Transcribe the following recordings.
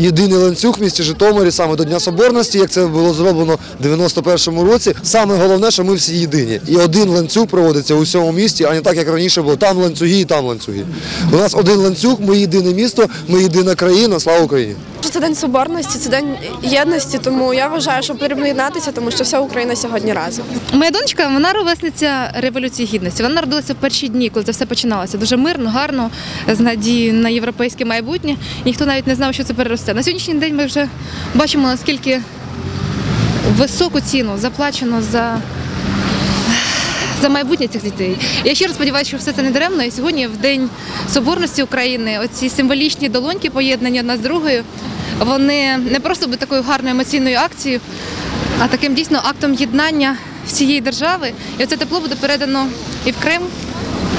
єдиний ланцюг в місті Житомирі саме до Дня Соборності, як це було зроблено в 91-му році. Саме головне, що ми всі єдині. І один ланцюг проводиться у всьому місті, а не так, як раніше було. Там ланцюги і там ланцюги. У нас один ланцюг, ми єдине місто, ми єдина країна. Слава Україні! Це день соборності, це день єдності, тому я вважаю, що потрібно єднатися, тому що вся Україна сьогодні разом. Моя донечка, вона ровесниця революції гідності. Вона народилася в перші дні, коли це все починалося. Дуже мирно, гарно, з надією на європейське майбутнє. Ніхто навіть не знав, що це переросте. На сьогоднішній день ми вже бачимо, наскільки високу ціну заплачено за. За майбутнє цих дітей. Я щиро сподіваюся, що все це не даремно. І сьогодні, в День Соборності України, оці символічні долоньки, поєднані одна з другою, вони не просто будуть такою гарною емоційною акцією, а таким дійсно актом єднання всієї держави. І це тепло буде передано і в Крим,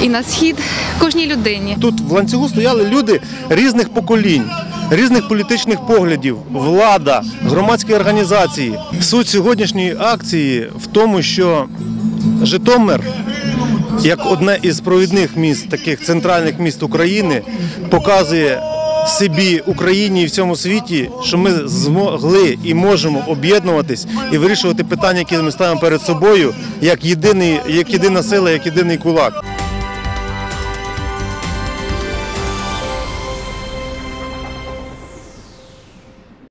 і на схід кожній людині. Тут в ланцюгу стояли люди різних поколінь, різних політичних поглядів, влада, громадські організації. Суть сьогоднішньої акції в тому, що Житомир, як одне із провідних міст, таких центральних міст України, показує собі Україні і всьому світі, що ми змогли і можемо об'єднуватись і вирішувати питання, які ми ставимо перед собою, як єдиний, як єдина сила, як єдиний кулак.